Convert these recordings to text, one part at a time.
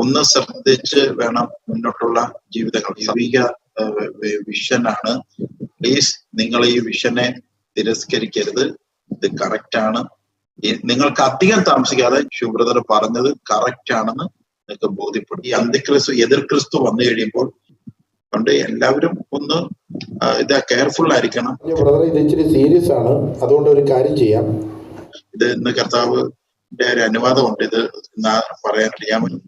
ഒന്ന് ശ്രദ്ധിച്ച് വേണം മുന്നോട്ടുള്ള ജീവിതങ്ങൾ. ദൈവിക വിഷനാണ് പ്ലീസ് നിങ്ങൾ ഈ വിഷനെ തിരസ്കരിക്കരുത്. ഇത് കറക്റ്റ് ആണ്. നിങ്ങൾക്ക് അധികം താമസിക്കാതെ ശുഭ്രതർ പറഞ്ഞത് കറക്റ്റ് ആണെന്ന് നിങ്ങൾക്ക് ബോധ്യപ്പെടും. ഈ അന്ത്യക്രിസ്തു എതിർ ക്രിസ്തു വന്നു കഴിയുമ്പോൾ അതുകൊണ്ട് എല്ലാവരും ഒന്ന് ഇത് കെയർഫുൾ ആയിരിക്കണം. ബ്രദർ ഇത് ഇച്ചിരി സീരിയസ് ആണ്. അതുകൊണ്ട് ഒരു കാര്യം ചെയ്യാം. ഇത് ഇന്ന് കർത്താവ് ഒരു അനുവാദമുണ്ട്. ഇത് പറയാൻ ഞാൻ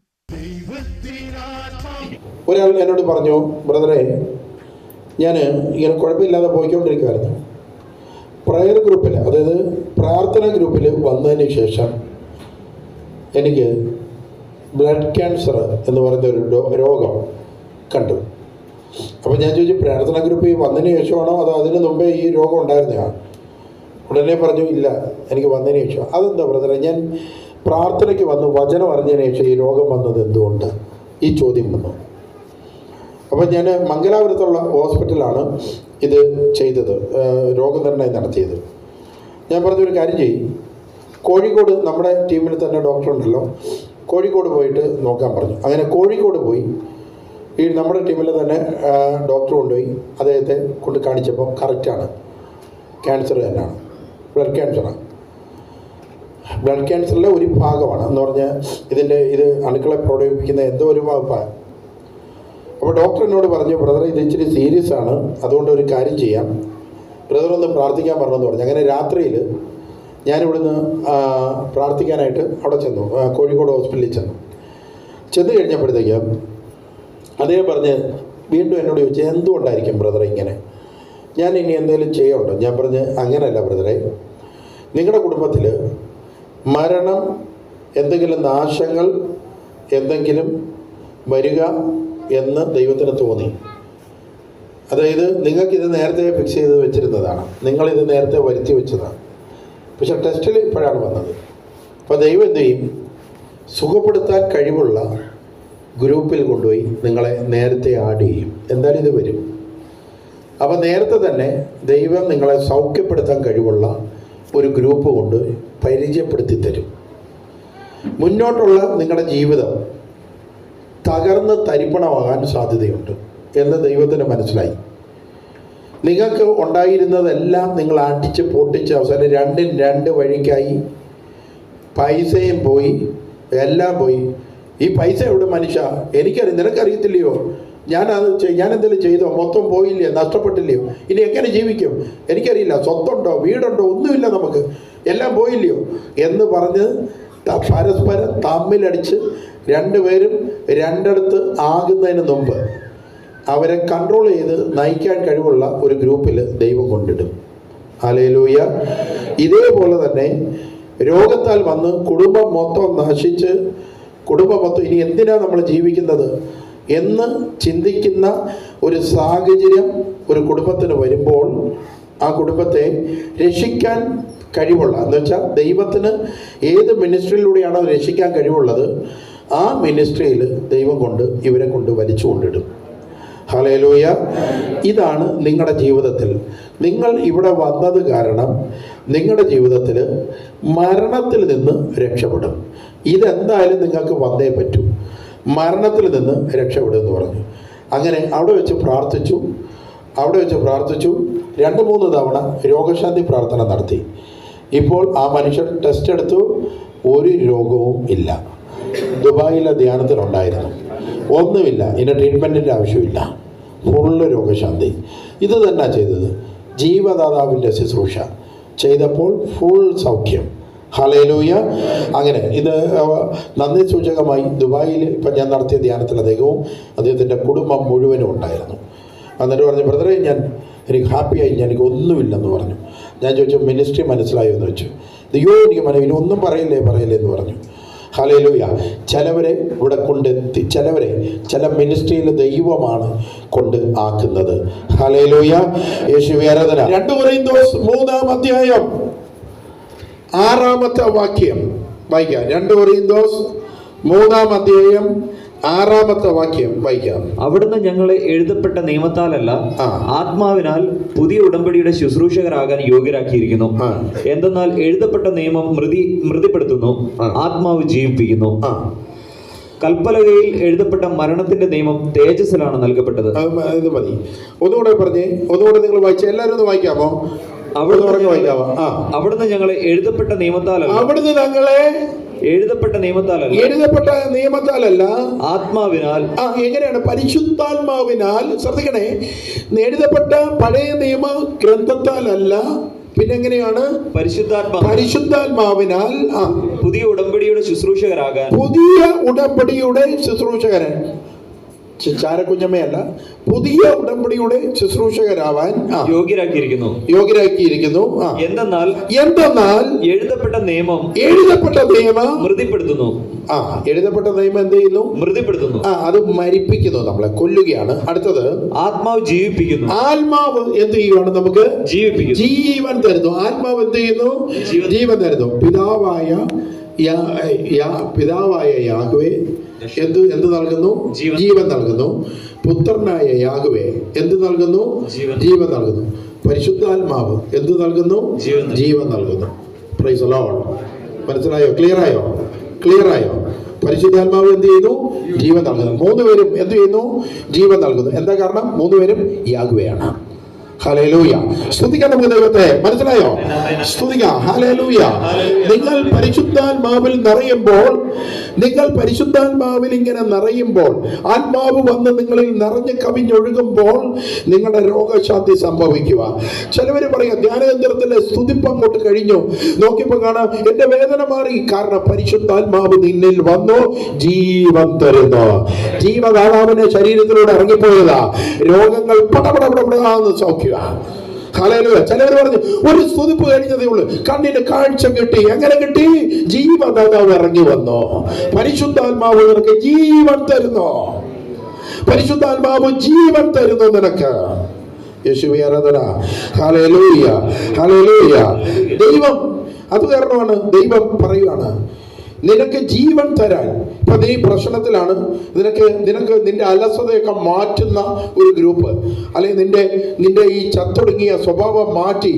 ഒരാൾ എന്നോട് പറഞ്ഞു ബ്രദറെ ഞാൻ ഇങ്ങനെ കുഴപ്പമില്ലാതെ പോയിക്കൊണ്ടിരിക്കുമായിരുന്നു പ്രയർ ഗ്രൂപ്പിൽ അതായത് പ്രാർത്ഥന ഗ്രൂപ്പിൽ വന്നതിന് ശേഷം എനിക്ക് ബ്ലഡ് ക്യാൻസർ എന്ന് പറയുന്ന ഒരു രോഗം കണ്ടു. അപ്പോൾ ഞാൻ ചോദിച്ചു പ്രാർത്ഥന ഗ്രൂപ്പിൽ വന്നതിന് ശേഷമാണോ അതോ അതിന് മുമ്പേ ഈ രോഗം ഉണ്ടായിരുന്നതാണ് ഉടനെ പറഞ്ഞു ഇല്ല എനിക്ക് വന്നതിന് ശേഷം. അതെന്താ ബ്രദറെ ഞാൻ പ്രാർത്ഥനയ്ക്ക് വന്ന് വചനം അറിഞ്ഞതിന് ശേഷം ഈ രോഗം വന്നത് എന്തുകൊണ്ട്? ഈ ചോദ്യം വന്നു. അപ്പോൾ ഞാൻ മംഗലാപുരത്തുള്ള ഹോസ്പിറ്റലാണ് ഇത് ചെയ്തത് രോഗനിർണയം നടത്തിയത്. ഞാൻ പറഞ്ഞൊരു കാര്യം ചെയ്യും. കോഴിക്കോട് നമ്മുടെ ടീമിൽ തന്നെ ഡോക്ടർ ഉണ്ടല്ലോ. കോഴിക്കോട് പോയിട്ട് നോക്കാൻ പറഞ്ഞു. അങ്ങനെ കോഴിക്കോട് പോയി ഈ നമ്മുടെ ടീമിൽ തന്നെ ഡോക്ടർ കൊണ്ടുപോയി അദ്ദേഹത്തെ കൊണ്ട് കാണിച്ചപ്പോൾ കറക്റ്റാണ് ക്യാൻസർ തന്നെയാണ്. ബ്ലഡ് ക്യാൻസറാണ് ബ്ലഡ് ക്യാൻസറിലെ ഒരു ഭാഗമാണ് എന്ന് പറഞ്ഞാൽ ഇതിന്റെ ഇത് അണുക്കളെ പ്രകടിപ്പിക്കുന്ന എന്തോ ഒരു ഭാഗമാണ് അപ്പോൾ ഡോക്ടർ എന്നോട് പറഞ്ഞു ബ്രദർ ഇത് ഇച്ചിരി സീരിയസ് ആണ്. അതുകൊണ്ട് ഒരു കാര്യം ചെയ്യാം. ബ്രദർ ഒന്ന് പ്രാർത്ഥിക്കാൻ പറഞ്ഞെന്ന് പറഞ്ഞു. അങ്ങനെ രാത്രിയിൽ ഞാനിവിടുന്ന് പ്രാർത്ഥിക്കാനായിട്ട് അവിടെ ചെന്നു. കോഴിക്കോട് ഹോസ്പിറ്റലിൽ ചെന്നു. ചെന്ന് കഴിഞ്ഞപ്പോഴത്തേക്ക് അദ്ദേഹം പറഞ്ഞ് വീണ്ടും എന്നോട് ചോദിച്ചു എന്തുകൊണ്ടായിരിക്കും ബ്രദർ ഇങ്ങനെ? ഞാൻ ഇനി എന്തെങ്കിലും ചെയ്യാനുണ്ടോ ഞാൻ പറഞ്ഞ് അങ്ങനെയല്ല ബ്രദറെ. നിങ്ങളുടെ കുടുംബത്തിൽ മരണം എന്തെങ്കിലും നാശങ്ങൾ എന്തെങ്കിലും വരിക എന്ന് ദൈവത്തിന് തോന്നി. അതായത് നിങ്ങൾക്കിത് നേരത്തെ ഫിക്സ് ചെയ്ത് വെച്ചിരുന്നതാണ്. നിങ്ങളിത് നേരത്തെ വരുത്തി വെച്ചതാണ്. പക്ഷെ ടെസ്റ്റിൽ ഇപ്പോഴാണ് വന്നത്. അപ്പോൾ ദൈവം എന്ത് ചെയ്യും? സുഖപ്പെടുത്താൻ കഴിവുള്ള ഗ്രൂപ്പിൽ കൊണ്ടുപോയി നിങ്ങളെ നേരത്തെ ആഡ് ചെയ്യും. എന്തായാലും ഇത് വരും. അപ്പോൾ നേരത്തെ തന്നെ ദൈവം നിങ്ങളെ സൗഖ്യപ്പെടുത്താൻ കഴിവുള്ള ഒരു ഗ്രൂപ്പ് കൊണ്ട് പരിചയപ്പെടുത്തി തരും. മുന്നോട്ടുള്ള നിങ്ങളുടെ ജീവിതം തകർന്ന് തരിപ്പണമാകാൻ സാധ്യതയുണ്ട് എന്ന് ദൈവത്തിന് മനസ്സിലായി. നിങ്ങൾക്ക് ഉണ്ടായിരുന്നതെല്ലാം നിങ്ങൾ അടിച്ച് പൊട്ടിച്ച് അവസാനം രണ്ടും രണ്ട് വഴിക്കായി പൈസയും പോയി എല്ലാം പോയി. ഈ പൈസ എവിടെ മനുഷ്യ? എനിക്കറിയാം. നിനക്കറിയത്തില്ലയോ? ഞാനത് എന്തെങ്കിലും ചെയ്തോ? മൊത്തം പോയില്ലേ? നഷ്ടപ്പെട്ടില്ലയോ? ഇനി എങ്ങനെ ജീവിക്കും? എനിക്കറിയില്ല. സ്വത്തുണ്ടോ? വീടുണ്ടോ? ഒന്നുമില്ല നമുക്ക്. എല്ലാം പോയില്ലയോ? എന്ന് പറഞ്ഞ് പരസ്പരം തമ്മിലടിച്ച് രണ്ടുപേരും രണ്ടിടത്ത് ആകുന്നതിന് മുമ്പ് അവരെ കൺട്രോൾ ചെയ്ത് നയിക്കാൻ കഴിവുള്ള ഒരു ഗ്രൂപ്പിൽ ദൈവം കൊണ്ടിടും. അലയിലൂയ ഇതേപോലെ തന്നെ രോഗത്താൽ വന്ന് കുടുംബം മൊത്തം നശിച്ച് കുടുംബം മൊത്തം ഇനി എന്തിനാണ് നമ്മൾ ജീവിക്കുന്നത്? എന്ന് ചിന്തിക്കുന്ന ഒരു സാഹചര്യം ഒരു കുടുംബത്തിന് വരുമ്പോൾ ആ കുടുംബത്തെ രക്ഷിക്കാൻ കഴിവുള്ള എന്ന് വെച്ചാൽ ദൈവത്തിന് ഏത് മിനിസ്ട്രിയിലൂടെയാണോ രക്ഷിക്കാൻ കഴിവുള്ളത് ആ മിനിസ്ട്രിയിൽ ദൈവം കൊണ്ട് ഇവരെ കൊണ്ട് വലിച്ചു കൊണ്ടിടും. ഹലേലൂയ ഇതാണ് നിങ്ങളുടെ ജീവിതത്തിൽ. നിങ്ങൾ ഇവിടെ വന്നത് കാരണം നിങ്ങളുടെ ജീവിതത്തിൽ മരണത്തിൽ നിന്ന് രക്ഷപ്പെടും. ഇതെന്തായാലും നിങ്ങൾക്ക് വന്നേ പറ്റൂ. മരണത്തിൽ നിന്ന് രക്ഷപ്പെടും എന്ന് പറഞ്ഞു. അങ്ങനെ അവിടെ വെച്ച് പ്രാർത്ഥിച്ചു. അവിടെ വെച്ച് പ്രാർത്ഥിച്ചു. രണ്ട് മൂന്ന് തവണ രോഗശാന്തി പ്രാർത്ഥന നടത്തി. ഇപ്പോൾ ആ മനുഷ്യൻ ടെസ്റ്റ് എടുത്തു. ഒരു രോഗവും ഇല്ല. ദുബായിലെ ധ്യാനത്തിലുണ്ടായിരുന്നു. ഒന്നുമില്ല. ഇതിന് ട്രീറ്റ്മെന്റിന്റെ ആവശ്യമില്ല. ഫുള്ള് രോഗശാന്തി. ഇത് തന്നെ ചെയ്തത് ജീവദാതാവിന്റെ ശുശ്രൂഷ. ചെയ്തപ്പോൾ ഫുൾ സൗഖ്യം. ഹലേലൂയ. അങ്ങനെ ഇത് നന്ദി സൂചകമായി ദുബായിൽ ഇപ്പം ഞാൻ നടത്തിയ ധ്യാനത്തിൽ അദ്ദേഹവും അദ്ദേഹത്തിന്റെ കുടുംബം മുഴുവനും ഉണ്ടായിരുന്നു. എന്നിട്ട് പറഞ്ഞു ബ്രദറെ ഞാൻ എനിക്ക് ഹാപ്പിയായി ഞാൻ എനിക്ക് ഒന്നുമില്ലെന്ന് പറഞ്ഞു. ഞാൻ ചോദിച്ചു മിനിസ്ട്രി മനസ്സിലായോ? എന്ന് വെച്ചു അയ്യോ എനിക്ക് മനവിൽ ഒന്നും പറയില്ലേ പറയില്ലേ? എന്ന് പറഞ്ഞു. ഹലേലൂയ. ചിലവരെ ഇവിടെ കൊണ്ടെത്തി ചിലവരെ ചില മിനിസ്ട്രിയിൽ ദൈവമാണ് കൊണ്ട് ആക്കുന്നത്. ഹലേലൂയ. യേശു ആരാധന. രണ്ടു പറയും മൂന്നാം അധ്യായം. ആറാമത്തെ വാക്യം വായിക്കാം. രണ്ട് കൊറിയന്തോസ് മൂന്നാം അധ്യായം ആറാമത്തെ വാക്യം വായിക്കാം. അവിടുന്ന് ഞങ്ങളെ എഴുതപ്പെട്ട നിയമത്താലല്ല ആത്മാവിനാൽ പുതിയ ഉടമ്പടിയുടെ ശുശ്രൂഷകരാകാൻ യോഗ്യരാക്കിയിരിക്കുന്നു. എന്തെന്നാൽ എഴുതപ്പെട്ട നിയമം മൃതി മൃതിപ്പെടുത്തുന്നു. ആത്മാവ് ജീവിപ്പിക്കുന്നു. കൽപ്പലകയിൽ എഴുതപ്പെട്ട മരണത്തിന്റെ നിയമം തേജസ്സിലാണ് നൽകപ്പെട്ടത്. ഇത് മതി. ഒന്നുകൂടെ പറഞ്ഞേ. ഒന്നുകൂടെ നിങ്ങൾ വായിച്ച. എല്ലാവരും ഒന്ന് വായിക്കാമോ? അവിടുന്ന് ഞങ്ങളെ എഴുതപ്പെട്ട നിയമത്താലല്ല. അവിടുന്ന് ഞങ്ങളെ എഴുതപ്പെട്ട നിയമത്താലല്ല. എഴുതപ്പെട്ട നിയമത്താലല്ല. ആത്മാവിനാൽ. ആ എങ്ങനെയാണ്? പരിശുദ്ധാത്മാവിനാൽ ശ്രദ്ധിക്കണേ. എഴുതപ്പെട്ട പഴയ നിയമ ഗ്രന്ഥത്താലല്ല. പിന്നെങ്ങനെയാണ്? പരിശുദ്ധാത്മാ പരിശുദ്ധാത്മാവിനാൽ ആ. പുതിയ ഉടമ്പടിയുടെ ശുശ്രൂഷകരാകാൻ. പുതിയ ഉടമ്പടിയുടെ ശുശ്രൂഷകരൻ ച- ചാരക്കുഞ്ഞമ്മയല്ല പുതിയ ഉടമ്പടിയുടെ ശുശ്രൂഷകരാവാൻ യോഗ്യരാക്കിയിരിക്കുന്നു. യോഗ്യരാക്കിയിരിക്കുന്നു എന്തെന്നാൽ എന്തെന്നാൽ എഴുതപ്പെട്ട നിയമം എഴുതപ്പെട്ട നിയമം മൃതിപ്പെടുത്തുന്നു. ആ എഴുതപ്പെട്ട നിയമം എന്ത് ചെയ്യുന്നു? മൃതിപ്പെടുത്തുന്നു. ആ അത് മരിപ്പിക്കുന്നു നമ്മളെ കൊല്ലുകയാണ്. അടുത്തത് ആത്മാവ് ജീവിപ്പിക്കുന്നു. ആത്മാവ് എന്ത് ചെയ്യുവാണ് നമുക്ക്? ജീവിപ്പിക്കുന്നു. ജീവൻ തരുന്നു. ആത്മാവ് എന്ത് ചെയ്യുന്നു? ജീവൻ. തരുന്നു. പിതാവായ പിതാവായ യാഹുവെ എന്ത് എന്ത് നൽകുന്നു? ജീവൻ. നൽകുന്നു. പുത്രനായ യാഗവേ എന്ത് നൽകുന്നു? ജീവൻ. നൽകുന്നു. പരിശുദ്ധാത്മാവ് എന്ത് നൽകുന്നു? ജീവൻ നൽകുന്നു. പ്രൈസ് മനസ്സിലായോ? ക്ലിയർ ആയോ? ക്ലിയർ ആയോ? പരിശുദ്ധാത്മാവ് എന്ത് ചെയ്യുന്നു? ജീവൻ നൽകുന്നു. മൂന്ന് പേരും എന്ത് ചെയ്യുന്നു? ജീവൻ നൽകുന്നു. എന്താ കാരണം? മൂന്ന് പേരും യാഗുവയാണ് ഹലേലൂയ സ്തുതിക്കാം നമുക്ക് ദൈവത്തെ. മനസ്സിലായോ? സ്തുതിക്കാം. ഹലേലൂയ നിങ്ങൾ പരിശുദ്ധാത്മാവിൽ നിറയുമ്പോൾ നിങ്ങൾ പരിശുദ്ധാത്മാവിൽ ഇങ്ങനെ നിറയുമ്പോൾ ആത്മാവ് വന്ന് നിങ്ങളിൽ നിറഞ്ഞ് കവിഞ്ഞൊഴുകുമ്പോൾ നിങ്ങളുടെ രോഗശാന്തി സംഭവിക്കുക. ചിലവർ പറയാം ധ്യാനകേന്ദ്രത്തിലെ സ്തുതിപ്പ് അങ്ങോട്ട് കഴിഞ്ഞു. നോക്കിയപ്പോൾ കാണാം എന്റെ വേദന മാറി. കാരണം പരിശുദ്ധാത്മാവ് നിന്നിൽ വന്നു ജീവൻ തരുന്നു. ജീവദാതാവിന്റെ ശരീരത്തിലൂടെ ഇറങ്ങിപ്പോയതാ. രോഗങ്ങൾ പടപടപടപടാന്ന് സൗഖ്യ. ഹല്ലേലൂയ. ചിലവർ പറഞ്ഞു ഒരു സ്തുതിപ്പ് കഴിഞ്ഞതേ ഉള്ളൂ. കണ്ണിന് കാഴ്ച കിട്ടി. എങ്ങനെ കിട്ടി? ജീവദാതാവ് ഇറങ്ങി വന്നോ. പരിശുദ്ധാത്മാവ് നിനക്ക് ജീവൻ തരുന്നോ. പരിശുദ്ധാത്മാവ് ജീവൻ തരുന്നു നിനക്ക്. യേശുവി ആരാധന. ഹല്ലേലൂയ. ദൈവം അത് കാരണമാണ് ദൈവം പറയുകയാണ്. നിനക്ക് ജീവൻ തരാൻ. ഇപ്പൊ നീ പ്രശ്നത്തിലാണ്. നിനക്ക് നിനക്ക് നിന്റെ അലസതയൊക്കെ മാറ്റുന്ന ഒരു ഗ്രൂപ്പ്. അല്ലെങ്കിൽ നിന്റെ നിന്റെ ഈ ചത്തൊടുങ്ങിയ സ്വഭാവം മാറ്റി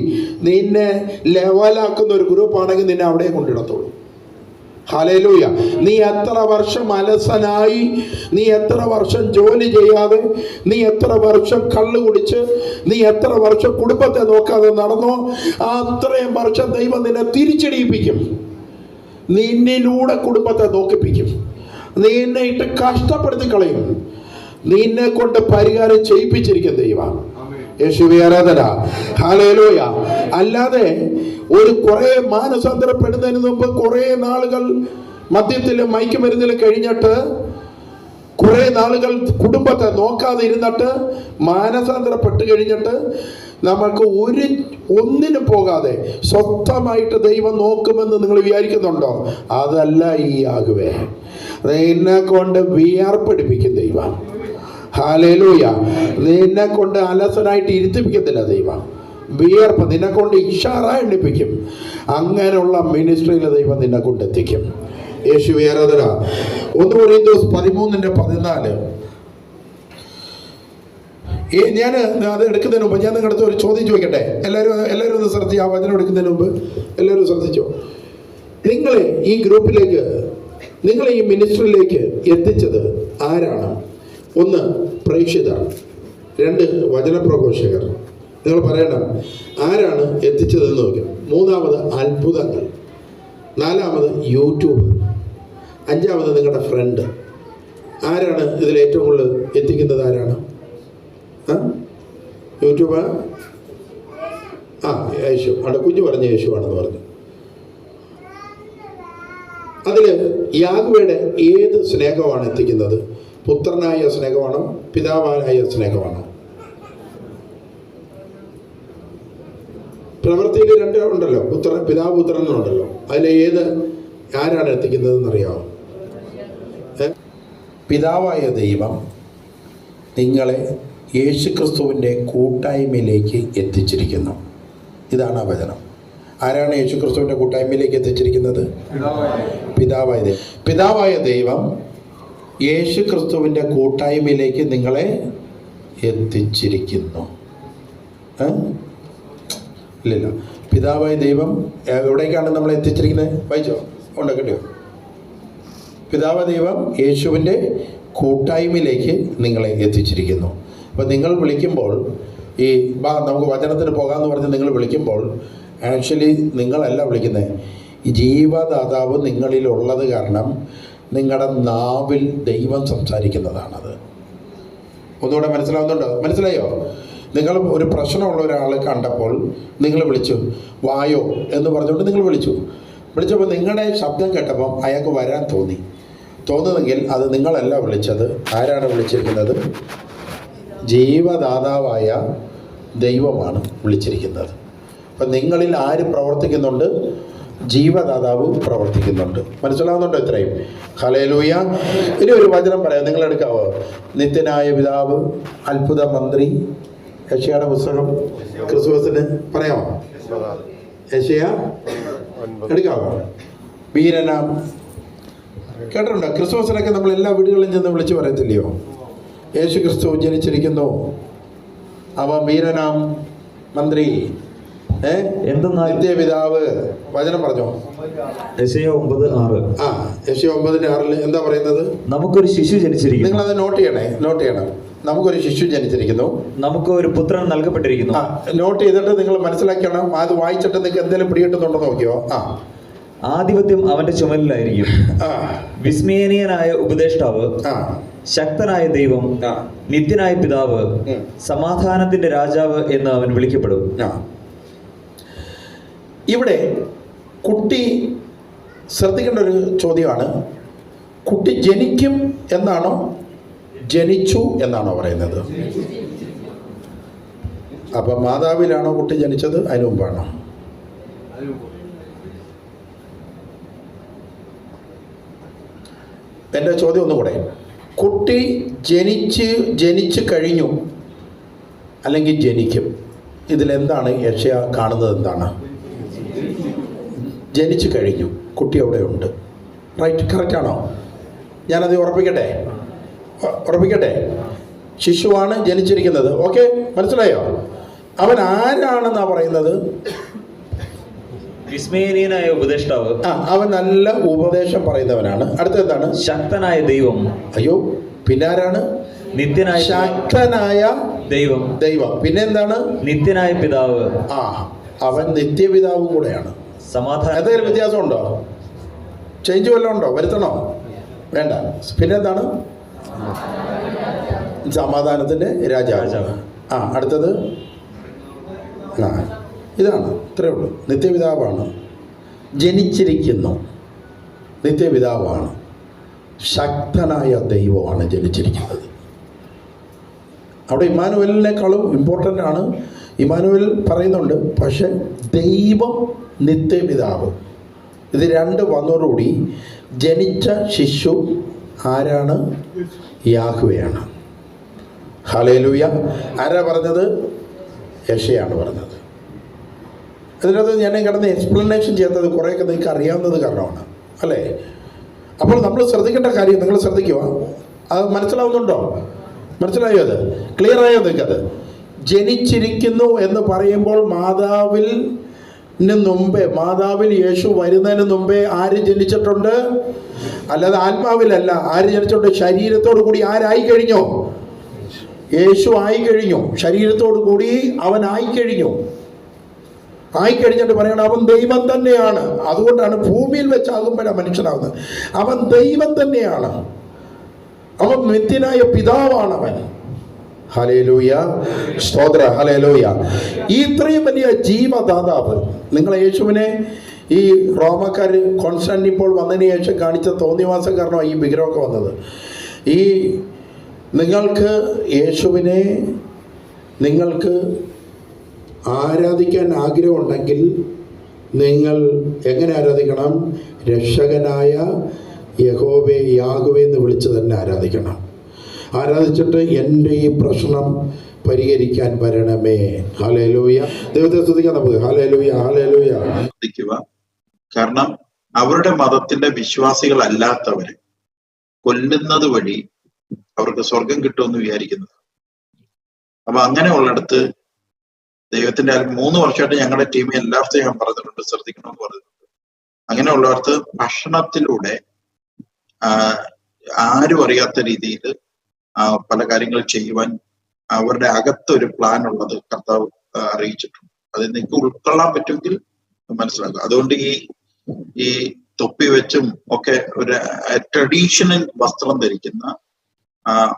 നിന്നെ ലെവലാക്കുന്ന ഒരു ഗ്രൂപ്പ് ആണെങ്കിൽ നിന്നെ അവിടെ കൊണ്ടിടത്തോളൂ. ഹലേലൂയ നീ എത്ര വർഷം അലസനായി നീ എത്ര വർഷം ജോലി ചെയ്യാതെ നീ എത്ര വർഷം കള്ളു കുടിച്ച് നീ എത്ര വർഷം കുടുംബത്തെ നോക്കാതെ നടന്നോ അത്രയും വർഷം ദൈവം നിന്നെ തിരിച്ചടിയിപ്പിക്കും. നിന്നിലൂടെ കുടുംബത്തെ നോക്കിപ്പിക്കും. നിന്നെ ഇട്ട് കഷ്ടപ്പെടുത്തി കളയും. നിന്നെ കൊണ്ട് പരിഹാരം ചെയ്യിപ്പിച്ചിരിക്കും ദൈവം യേശുവി ആരാധന. ഹാലേലൂയ അല്ലാതെ ഒരു കുറെ മാനസാന്തരപ്പെടുന്നതിന് മുമ്പ് കുറെ നാളുകൾ മദ്യത്തിലും മയക്കുമരുന്നിലും കഴിഞ്ഞിട്ട് കുറെ നാളുകൾ കുടുംബത്തെ നോക്കാതെ ഇരുന്നിട്ട് മാനസാന്തരപ്പെട്ട് കഴിഞ്ഞിട്ട് നമുക്ക് ഒരു ഒന്നിനും പോകാതെ സ്വത്തമായിട്ട് ദൈവം നോക്കുമെന്ന് നിങ്ങൾ വിചാരിക്കുന്നുണ്ടോ? അതല്ല ഈ ആകുവേ. നിന്നെ കൊണ്ട് വിയർപ്പെടുപ്പിക്കും ദൈവം. ഹാലേലൂയ നിന്നെ കൊണ്ട് അലസനായിട്ട് ഇരുത്തിപ്പിക്കത്തില്ല ദൈവം. വിയർപ്പ് നിന്നെ കൊണ്ട് ഇഷാറ എണ്ണിപ്പിക്കും. അങ്ങനെയുള്ള മിനിസ്ട്രിയിൽ ദൈവം നിന്നെ കൊണ്ട് എത്തിക്കും യേശു ആരാധന. ഒന്ന് പറയുന്ന ദിവസം പതിമൂന്നിന്റെ പതിനാല്. ഈ ഞാൻ അത് എടുക്കുന്നതിന് മുമ്പ് ഞാൻ നിങ്ങളുടെ അടുത്ത് ഒരു ചോദ്യം ചോദിക്കട്ടെ? എല്ലാവരും എല്ലാവരും ഒന്ന് ശ്രദ്ധിച്ചു ആ വചനം എടുക്കുന്നതിന് മുമ്പ് എല്ലാവരും ശ്രദ്ധിച്ചോ? നിങ്ങളെ ഈ ഗ്രൂപ്പിലേക്ക് നിങ്ങളെ ഈ മിനിസ്ട്രിയിലേക്ക് എത്തിച്ചത് ആരാണ്? ഒന്ന് പ്രേക്ഷിതർ രണ്ട് വചനപ്രഘോഷകർ. നിങ്ങൾ പറയണം ആരാണ് എത്തിച്ചതെന്ന് നോക്കാം മൂന്നാമത് അത്ഭുതങ്ങൾ. നാലാമത് യൂട്യൂബ്. അഞ്ചാമത് നിങ്ങളുടെ ഫ്രണ്ട് ആരാണ് ഇതിൽ ഏറ്റവും കൂടുതൽ എത്തിക്കുന്നത്? ആരാണ്? യൂട്യൂബ് ആ? യേശു. അവിടെ കുഞ്ഞു പറഞ്ഞ യേശു ആണെന്ന് പറഞ്ഞു. അതിൽ യാഗുവയുടെ ഏത് സ്നേഹമാണ് എത്തിക്കുന്നത്? പുത്രനായ സ്നേഹമാണോ പിതാവാനായ സ്നേഹമാണോ? പ്രവൃത്തിയിൽ രണ്ട് ഉണ്ടല്ലോ. പുത്രൻ പിതാവ് പുത്രൻ എന്നുണ്ടല്ലോ അതിൽ ഏത് ആരാണ് എത്തിക്കുന്നതെന്ന് പിതാവായ ദൈവം നിങ്ങളെ യേശുക്രിസ്തുവിന്റെ കൂട്ടായ്മയിലേക്ക് എത്തിച്ചിരിക്കുന്നു. ഇതാണ് ആ വചനം. ആരാണ് യേശുക്രിസ്തുവിന്റെ കൂട്ടായ്മയിലേക്ക് എത്തിച്ചിരിക്കുന്നത്? പിതാവായ ദൈവം. പിതാവായ ദൈവം യേശുക്രിസ്തുവിന്റെ കൂട്ടായ്മയിലേക്ക് നിങ്ങളെ എത്തിച്ചിരിക്കുന്നു. ഇല്ലല്ലോ. പിതാവായ ദൈവം എവിടേക്കാണ് നമ്മൾ എത്തിച്ചിരിക്കുന്നത്? വായിച്ചോ? ഉണ്ടാക്കട്ടെയോ കിട്ടിയോ? പിതാവ് ദൈവം യേശുവിന്റെ കൂട്ടായ്മയിലേക്ക് നിങ്ങളെ എത്തിച്ചിരിക്കുന്നു. അപ്പം നിങ്ങൾ വിളിക്കുമ്പോൾ ഈ ബാ നമുക്ക് വചനത്തിന് പോകാമെന്ന് പറഞ്ഞ് നിങ്ങൾ വിളിക്കുമ്പോൾ ആക്ച്വലി നിങ്ങളല്ല വിളിക്കുന്നത് ജീവദാതാവ് നിങ്ങളിലുള്ളത് കാരണം നിങ്ങളുടെ നാവിൽ ദൈവം സംസാരിക്കുന്നതാണത്. ഒന്നുകൂടെ മനസ്സിലാവുന്നുണ്ടോ? മനസ്സിലായോ? നിങ്ങൾ ഒരു പ്രശ്നമുള്ള ഒരാളെ കണ്ടപ്പോൾ നിങ്ങൾ വിളിച്ചു വായോ എന്ന് പറഞ്ഞുകൊണ്ട് നിങ്ങൾ വിളിച്ചു. വിളിച്ചപ്പോൾ നിങ്ങളുടെ ശബ്ദം കേട്ടപ്പം അയാൾക്ക് വരാൻ തോന്നി. തോന്നുന്നെങ്കിൽ അത് നിങ്ങളല്ല വിളിച്ചത്. ആരാണ് വിളിച്ചിരിക്കുന്നത്? ജീവദാതാവായ ദൈവമാണ് വിളിച്ചിരിക്കുന്നത്. അപ്പം നിങ്ങളിൽ ആര് പ്രവർത്തിക്കുന്നുണ്ട്? ജീവദാതാവ് പ്രവർത്തിക്കുന്നുണ്ട്. മനസ്സിലാവുന്നുണ്ടോ ഇത്രയും? ഹലയിലൂയ ഇനി ഒരു വചനം പറയാം. നിങ്ങൾ എടുക്കാവോ? നിത്യനായ പിതാവ് അത്ഭുത മന്ത്രി യശയുടെ പുസ്തകം ക്രിസ്മസിന് പറയാമോ? യശയ എടുക്കാവോ? വീരനാം. കേട്ടിട്ടുണ്ടോ? ക്രിസ്മസിനൊക്കെ നമ്മൾ എല്ലാ വീടുകളിലും ചെന്ന് വിളിച്ചു പറയത്തില്ലയോ? യേശു ക്രിസ്തു ജനിച്ചിരിക്കുന്നു. അവ മീരനാം മന്ത്രി. എന്തെന്നാൽ? നിത്യപിതാവ്. വചനം പറഞ്ഞോ? യശയ ഒമ്പത് ആറ്. ആ യശി ഒമ്പതിന്റെ ആറിൽ എന്താ പറയുന്നത്? നമുക്കൊരു ശിശു ജനിച്ചിരിക്കുന്നു. നിങ്ങൾ അത് നോട്ട് ചെയ്യണേ നോട്ട് ചെയ്യണം. നമുക്കൊരു ശിശു ജനിച്ചിരിക്കുന്നു. നമുക്ക് ഒരു പുത്രൻ നൽകപ്പെട്ടിരിക്കുന്നു. നോട്ട് ചെയ്തിട്ട് നിങ്ങൾ മനസ്സിലാക്കണം അത് വായിച്ചിട്ട് നിങ്ങൾക്ക് എന്തെങ്കിലും പിടികിട്ടുന്നുണ്ടോ നോക്കിയോ? ആ. ആധിപത്യം അവന്റെ ചുമലിലായിരിക്കും. ആ. വിസ്മയനീയനായ ഉപദേഷ്ടാവ് ശക്തനായ ദൈവം നിത്യനായ പിതാവ് സമാധാനത്തിന്റെ രാജാവ് എന്ന് അവൻ വിളിക്കപ്പെടും. ഇവിടെ കുട്ടി ശ്രദ്ധിക്കേണ്ട ഒരു ചോദ്യമാണ്. കുട്ടി ജനിക്കും എന്നാണോ ജനിച്ചു എന്നാണോ പറയുന്നത്? അപ്പൊ മാതാവിലാണോ കുട്ടി ജനിച്ചത്? അതിനു മുമ്പാണോ? എന്റെ ചോദ്യം ഒന്നുകൂടെ. കുട്ടി ജനിച്ച് ജനിച്ച് കഴിഞ്ഞു അല്ലെങ്കിൽ ജനിക്കും. ഇതിലെന്താണ് യക്ഷ കാണുന്നത് എന്താണ്? ജനിച്ചു കഴിഞ്ഞു. കുട്ടി അവിടെ ഉണ്ട്. റൈറ്റ് കറക്റ്റ് ആണോ? ഞാനത് ഉറപ്പിക്കട്ടെ? ഉറപ്പിക്കട്ടെ? ശിശുവാണ് ജനിച്ചിരിക്കുന്നത്. ഓക്കെ മനസ്സിലായോ? അവൻ ആരാണെന്നാണ് പറയുന്നത്? വിസ്മയനീയനായ ഉപദേഷ്ടാവ് ആ അവൻ നല്ല ഉപദേശം പറയുന്നവനാണ്. അടുത്ത എന്താണ്? ശക്തനായ ദൈവം. അയ്യോ പിന്നെ ആരാണ് നിത്യനായ ശക്തനായ ദൈവം. ദൈവം. പിന്നെ എന്താണ് നിത്യനായ പിതാവ്. ആ അവൻ നിത്യപിതാവും കൂടെയാണ്. സമാധാനം. എന്തെങ്കിലും വ്യത്യാസമുണ്ടോ? ചേഞ്ച് വല്ലതും ഉണ്ടോ? വരുത്തണോ? വേണ്ട. പിന്നെ എന്താണ് സമാധാനത്തിന്റെ രാജാവ്. ആ അടുത്തത്? ആ. ഇതാണ് ഇത്രയേ ഉള്ളൂ. നിത്യപിതാവാണ്. ജനിച്ചിരിക്കുന്നു. നിത്യപിതാവാണ്. ശക്തനായ ദൈവമാണ് ജനിച്ചിരിക്കുന്നത്. അവിടെ ഇമാനുവലിനേക്കാളും ഇമ്പോർട്ടന്റ് ആണ്. ഇമാനുവൽ പറയുന്നുണ്ട് പക്ഷെ ദൈവം നിത്യപിതാവ്. ഇത് രണ്ട് വന്നതോടുകൂടി ജനിച്ച ശിശു ആരാണ്? യാഹുവയാണ്. ഹലേലൂയ ആരാ പറഞ്ഞത്? യശയാണ് പറഞ്ഞത്. അതിനകത്ത് ഞാൻ കിടന്ന് എക്സ്പ്ലനേഷൻ ചെയ്യാത്തത് കുറേയൊക്കെ നിങ്ങൾക്ക് അറിയാവുന്നത് കാരണമാണ്. അല്ലേ? അപ്പോൾ നമ്മൾ ശ്രദ്ധിക്കേണ്ട കാര്യം നിങ്ങൾ ശ്രദ്ധിക്കുക. അത് മനസ്സിലാവുന്നുണ്ടോ? മനസ്സിലായോ അത്? ക്ലിയർ ആയോ നിങ്ങൾക്കത്? ജനിച്ചിരിക്കുന്നു എന്ന് പറയുമ്പോൾ മാതാവിൽ മുമ്പേ മാതാവിൽ യേശു വരുന്നതിന് മുമ്പേ ആര് ജനിച്ചിട്ടുണ്ട്? അല്ലാതെ ആത്മാവിലല്ല. ആര് ജനിച്ചിട്ടുണ്ട്? ശരീരത്തോടു കൂടി ആരായി കഴിഞ്ഞോ? യേശു ആയി കഴിഞ്ഞു. ശരീരത്തോടു കൂടി അവൻ ആയി കഴിഞ്ഞു. ആയി കഴിഞ്ഞിട്ട് പറയണം അവൻ ദൈവം തന്നെയാണ്. അതുകൊണ്ടാണ് ഭൂമിയിൽ വെച്ചാകുമ്പോഴാണ് മനുഷ്യനാകുന്നത് അവൻ ദൈവം തന്നെയാണ്. അവൻ നിത്യനായ പിതാവാണ് അവൻ ഹലേലൂയ സ്തോത്ര. ഹലേലൂയ ഈ ഇത്രയും വലിയ ജീവദാതാവ് നിങ്ങൾ യേശുവിനെ ഈ റോമക്കാർ കോൺസ്റ്റാന്റിപ്പോൾ വന്നതിന് ശേഷം കാണിച്ച തോന്നിവാസം കാരണം ഈ വിഗ്രഹമൊക്കെ വന്നത്. ഈ നിങ്ങൾക്ക് യേശുവിനെ നിങ്ങൾക്ക് ആരാധിക്കാൻ ആഗ്രഹമുണ്ടെങ്കിൽ നിങ്ങൾ എങ്ങനെ ആരാധിക്കണം? രക്ഷകനായ യഹോവെ യാഹുവെ എന്ന് വിളിച്ച് തന്നെ ആരാധിക്കണം. ആരാധിച്ചിട്ട് എന്റെ ഈ പ്രശ്നം പരിഹരിക്കാൻ വരണമേ. ഹാലേലൂയ ദൈവത്തെ സ്തുതിക്കാം നമുക്ക്. ഹാലേലൂയ ഹാലേലൂയ ശ്രദ്ധിക്കുക കാരണം അവരുടെ മതത്തിന്റെ വിശ്വാസികളല്ലാത്തവരെ കൊല്ലുന്നത് വഴി അവർക്ക് സ്വർഗം കിട്ടുമെന്ന് വിചാരിക്കുന്നത് അപ്പൊ അങ്ങനെ ഉള്ളിടത്ത് ദൈവത്തിന്റെ മൂന്ന് വർഷമായിട്ട് ഞങ്ങളുടെ ടീം എല്ലായിടത്തും ഞാൻ പറഞ്ഞിട്ടുണ്ട് ശ്രദ്ധിക്കണമെന്ന് പറഞ്ഞിട്ടുണ്ട്. അങ്ങനെയുള്ളവർക്ക് ഭക്ഷണത്തിലൂടെ ആരും അറിയാത്ത രീതിയിൽ പല കാര്യങ്ങൾ ചെയ്യുവാൻ അവരുടെ അകത്തൊരു പ്ലാൻ ഉള്ളത് കർത്താവ് അറിയിച്ചിട്ടുണ്ട്. അത് നിങ്ങൾക്ക് ഉൾക്കൊള്ളാൻ പറ്റുമെങ്കിൽ മനസ്സിലാക്കുക. അതുകൊണ്ട് ഈ ഈ തൊപ്പി വെച്ചും ഒക്കെ ഒരു ട്രഡീഷണൽ വസ്ത്രം ധരിക്കുന്ന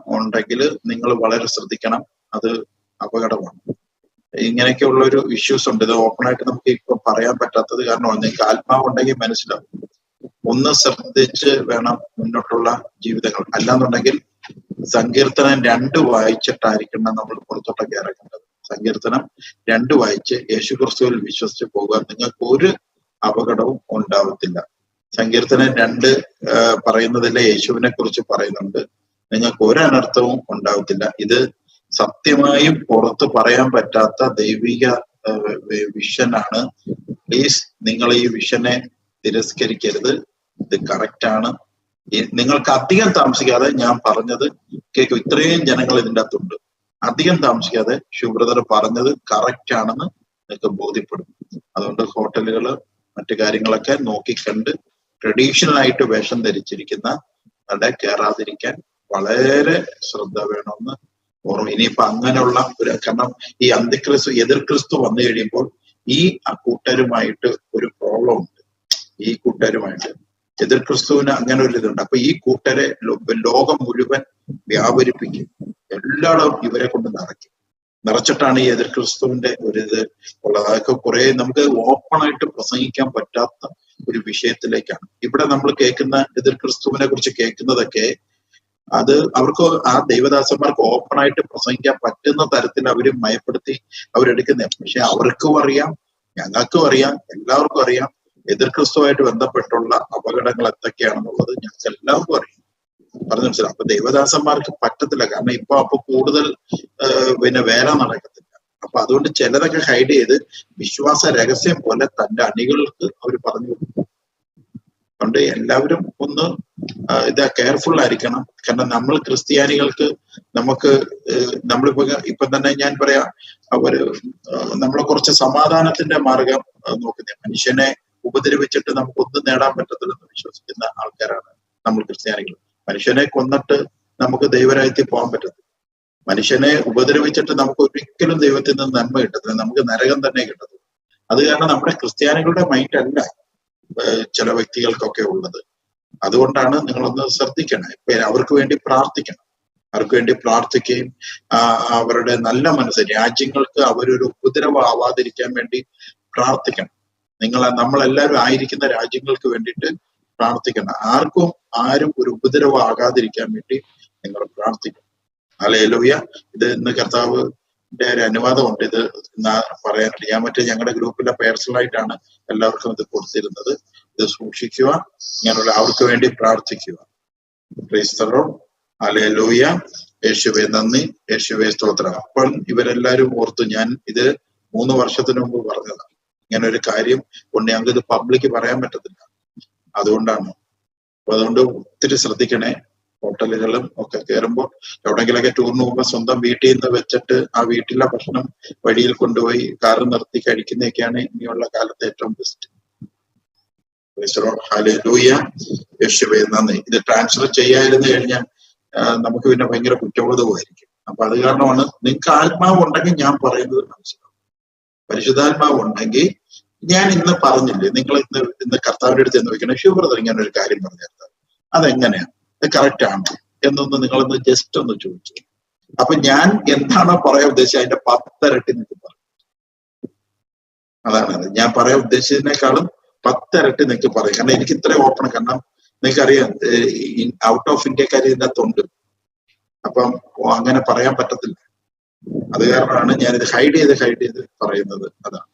ഉണ്ടെങ്കിൽ നിങ്ങൾ വളരെ ശ്രദ്ധിക്കണം. അത് അപകടമാണ്. ഇങ്ങനെയൊക്കെയുള്ള ഒരു ഇഷ്യൂസ് ഉണ്ട്. ഇത് ഓപ്പൺ ആയിട്ട് നമുക്ക് ഇപ്പൊ പറയാൻ പറ്റാത്തത് കാരണം നിങ്ങൾക്ക് ആത്മാവ് ഉണ്ടെങ്കിൽ മനസ്സിലാവും. ഒന്ന് ശ്രദ്ധിച്ച് വേണം മുന്നോട്ടുള്ള ജീവിതങ്ങൾ. അല്ലാന്നുണ്ടെങ്കിൽ സങ്കീർത്തനം രണ്ട് വായിച്ചിട്ടായിരിക്കണം നമ്മൾ പുറത്തോട്ടൊക്കെ ഇറങ്ങേണ്ടത്. സങ്കീർത്തനം രണ്ട് വായിച്ച് യേശു ക്രിസ്തുവിൽ വിശ്വസിച്ച് പോകുക നിങ്ങൾക്ക് ഒരു അപകടവും ഉണ്ടാവത്തില്ല. സങ്കീർത്തനം രണ്ട് പറയുന്നതിലെ യേശുവിനെ കുറിച്ച് പറയുന്നുണ്ട്. നിങ്ങൾക്ക് ഒരു അനർത്ഥവും ഉണ്ടാവത്തില്ല. ഇത് സത്യമായും പുറത്ത് പറയാൻ പറ്റാത്ത ദൈവിക വിഷനാണ്. പ്ലീസ് നിങ്ങൾ ഈ വിഷനെ തിരസ്കരിക്കരുത്. ഇത് കറക്റ്റ് ആണ്. നിങ്ങൾക്ക് അധികം താമസിക്കാതെ ഞാൻ പറഞ്ഞത് കേൾക്കും. ഇത്രയും ജനങ്ങൾ ഇതിന്റെ അകത്തുണ്ട്. അധികം താമസിക്കാതെ ശുഭ്രതർ പറഞ്ഞത് കറക്റ്റ് ആണെന്ന് നിങ്ങൾക്ക് ബോധ്യപ്പെടും. അതുകൊണ്ട് ഹോട്ടലുകൾ മറ്റു കാര്യങ്ങളൊക്കെ നോക്കിക്കണ്ട് ട്രഡീഷണൽ ആയിട്ട് വേഷം ധരിച്ചിരിക്കുന്ന അവിടെ കയറാതിരിക്കാൻ വളരെ ശ്രദ്ധ വേണമെന്ന് ഓർമ്മ. ഇനിയിപ്പോ അങ്ങനെയുള്ള ഒരു കാരണം ഈ അന്ത്യക്രിസ്തു എതിർ ക്രിസ്തു വന്നു കഴിയുമ്പോൾ ഈ കൂട്ടരുമായിട്ട് ഒരു പ്രോബ്ലം ഉണ്ട്. ഈ കൂട്ടരുമായിട്ട്. എതിർ ക്രിസ്തുവിന് അങ്ങനെ ഒരു ഇതുണ്ട്. അപ്പൊ ഈ കൂട്ടരെ ലോകം മുഴുവൻ വ്യാപരിപ്പിക്കും. എല്ലായിടവും ഇവരെ കൊണ്ട് നിറയ്ക്കും. നിറച്ചിട്ടാണ് ഈ എതിർ ക്രിസ്തുവിന്റെ ഒരു ഇത് ഉള്ളത്. അതൊക്കെ കുറെ നമുക്ക് ഓപ്പൺ ആയിട്ട് പ്രസംഗിക്കാൻ പറ്റാത്ത ഒരു വിഷയത്തിലേക്കാണ്. ഇവിടെ നമ്മൾ കേൾക്കുന്ന എതിർ ക്രിസ്തുവിനെ കുറിച്ച് കേൾക്കുന്നതൊക്കെ അത് അവർക്ക് ആ ദൈവദാസന്മാർക്ക് ഓപ്പൺ ആയിട്ട് പ്രസംഗിക്കാൻ പറ്റുന്ന തരത്തിൽ അവർ മയപ്പെടുത്തി അവരെടുക്കുന്ന പക്ഷെ അവർക്കും അറിയാം ഞങ്ങൾക്കും അറിയാം എല്ലാവർക്കും അറിയാം. എതിർ ക്രിസ്തുവായിട്ട് ബന്ധപ്പെട്ടുള്ള അപകടങ്ങൾ എന്തൊക്കെയാണെന്നുള്ളത് ഞങ്ങൾക്ക് എല്ലാവർക്കും അറിയാം. പറഞ്ഞു മനസ്സിലാവും അപ്പൊ ദൈവദാസന്മാർക്ക് പറ്റത്തില്ല. കാരണം ഇപ്പൊ അപ്പൊ കൂടുതൽ പിന്നെ വേല നടക്കത്തില്ല. അപ്പൊ അതുകൊണ്ട് ചിലതൊക്കെ ഹൈഡ് ചെയ്ത് വിശ്വാസ രഹസ്യം പോലെ തന്റെ അണികൾക്ക് അവർ പറഞ്ഞു കൊടുക്കും. അതുകൊണ്ട് എല്ലാവരും ഒന്ന് ഇതാ കെയർഫുൾ ആയിരിക്കണം. കാരണം നമ്മൾ ക്രിസ്ത്യാനികൾക്ക് നമുക്ക് നമ്മളിപ്പോ ഇപ്പൊ തന്നെ ഞാൻ പറയാ അവർ നമ്മളെ കുറച്ച് സമാധാനത്തിന്റെ മാർഗം നോക്കുന്നത് മനുഷ്യനെ ഉപദ്രവിച്ചിട്ട് നമുക്ക് ഒന്നും നേടാൻ പറ്റത്തില്ലെന്ന് വിശ്വസിക്കുന്ന ആൾക്കാരാണ് നമ്മൾ ക്രിസ്ത്യാനികൾ. മനുഷ്യനെ കൊന്നിട്ട് നമുക്ക് ദൈവരായത്തിൽ പോകാൻ പറ്റത്തില്ല. മനുഷ്യനെ ഉപദ്രവിച്ചിട്ട് നമുക്ക് ഒരിക്കലും ദൈവത്തിൽ നിന്ന് നന്മ കിട്ടത്തില്ല. നമുക്ക് നരകം തന്നെ കിട്ടത്തില്ല. അത് കാരണം നമ്മുടെ ക്രിസ്ത്യാനികളുടെ മൈൻഡ് അല്ല. ചില വ്യക്തികൾക്കൊക്കെ ഉള്ളത്. അതുകൊണ്ടാണ് നിങ്ങളൊന്ന് ശ്രദ്ധിക്കണേ. അവർക്ക് വേണ്ടി പ്രാർത്ഥിക്കണം. അവർക്ക് വേണ്ടി പ്രാർത്ഥിക്കുകയും അവരുടെ നല്ല മനസ്സ് രാജ്യങ്ങൾക്ക് അവരൊരു ഉപദ്രവമാവാതിരിക്കാൻ വേണ്ടി പ്രാർത്ഥിക്കണം. നിങ്ങൾ നമ്മളെല്ലാവരും ആയിരിക്കുന്ന രാജ്യങ്ങൾക്ക് വേണ്ടിയിട്ട് പ്രാർത്ഥിക്കണം. ആർക്കും ആരും ഒരു ഉപദ്രവം ആകാതിരിക്കാൻ വേണ്ടി നിങ്ങൾ പ്രാർത്ഥിക്കണം. അല്ലെ അലേലൂയ ഇത് ഇന്ന് കർത്താവിന്റെ ഒരു അനുവാദമുണ്ട്. ഇത് പറയാനായിട്ട് ഞാൻ മറ്റേ ഞങ്ങളുടെ ഗ്രൂപ്പിന്റെ പേഴ്സണൽ ആയിട്ടാണ് എല്ലാവർക്കും ഇത് കൊടുത്തിരുന്നത്. ഇത് സൂക്ഷിക്കുക. ഇങ്ങനെയുള്ള അവർക്ക് വേണ്ടി പ്രാർത്ഥിക്കുക. ക്രൈസ്തലോ അലേലൂയ യേശുവെ നന്ദി. യേശുവെ സ്തോത്രം. അപ്പോൾ ഇവരെല്ലാരും ഓർത്തു ഞാൻ ഇത് മൂന്ന് വർഷത്തിന് മുമ്പ് പറഞ്ഞതാണ് ഇങ്ങനെ ഒരു കാര്യം കൊണ്ട് ഞങ്ങൾക്ക് ഇത് പബ്ലിക് പറയാൻ പറ്റത്തില്ല. അതുകൊണ്ടാണ്. അപ്പൊ അതുകൊണ്ട് ഒത്തിരി ശ്രദ്ധിക്കണേ. ഹോട്ടലുകളും ഒക്കെ കയറുമ്പോൾ എവിടെങ്കിലൊക്കെ ടൂറിന് പോകുമ്പോൾ സ്വന്തം വീട്ടിൽ നിന്ന് വെച്ചിട്ട് ആ വീട്ടിലെ ഭക്ഷണം വഴിയിൽ കൊണ്ടുപോയി കാറ് നിർത്തി കഴിക്കുന്നതൊക്കെയാണ് ഇനിയുള്ള കാലത്ത് ഏറ്റവും ബെസ്റ്റ് ഹാലൂയ നന്ദി. ഇത് ട്രാൻസ്ഫർ ചെയ്യാതിരുന്നു കഴിഞ്ഞാൽ നമുക്ക് പിന്നെ ഭയങ്കര കുറ്റബോധമായിരിക്കും. അപ്പൊ അത് കാരണമാണ് നിങ്ങൾക്ക് ആത്മാവ് ഉണ്ടെങ്കിൽ ഞാൻ പറയുന്നത് മനസ്സിലാവും. പരിശുദ്ധാത്മാവ് ഉണ്ടെങ്കിൽ ഞാൻ ഇന്ന് പറഞ്ഞില്ലേ നിങ്ങൾ ഇന്ന് ഇന്ന് കർത്താവിന്റെ അടുത്ത് എന്ന് വെക്കണം ശിവബ്രദർ ഇങ്ങനെ ഒരു കാര്യം പറഞ്ഞു കർത്താവ് അതെങ്ങനെയാണ്? ഇത് കറക്റ്റ് ആണോ എന്നൊന്ന് നിങ്ങളൊന്ന് ജസ്റ്റ് ഒന്ന് ചോദിച്ചു. അപ്പൊ ഞാൻ എന്താണോ പറയാൻ ഉദ്ദേശിച്ചത് അതിന്റെ പത്തരട്ടി നിങ്ങൾക്ക് പറയും. അതാണ് അത്. ഞാൻ പറയാൻ ഉദ്ദേശിച്ചതിനേക്കാളും പത്തരട്ടി നിങ്ങൾക്ക് പറയും. കാരണം എനിക്ക് ഇത്രയും ഓപ്പൺ കാരണം നിങ്ങൾക്കറിയാം ഔട്ട് ഓഫ് ഇന്ത്യക്കാർ അകത്തുണ്ട് അപ്പം അങ്ങനെ പറയാൻ പറ്റത്തില്ല. അത് കാരണമാണ് ഞാനിത് ഹൈഡ് ചെയ്ത് ഹൈഡ് ചെയ്ത് പറയുന്നത്. അതാണ്.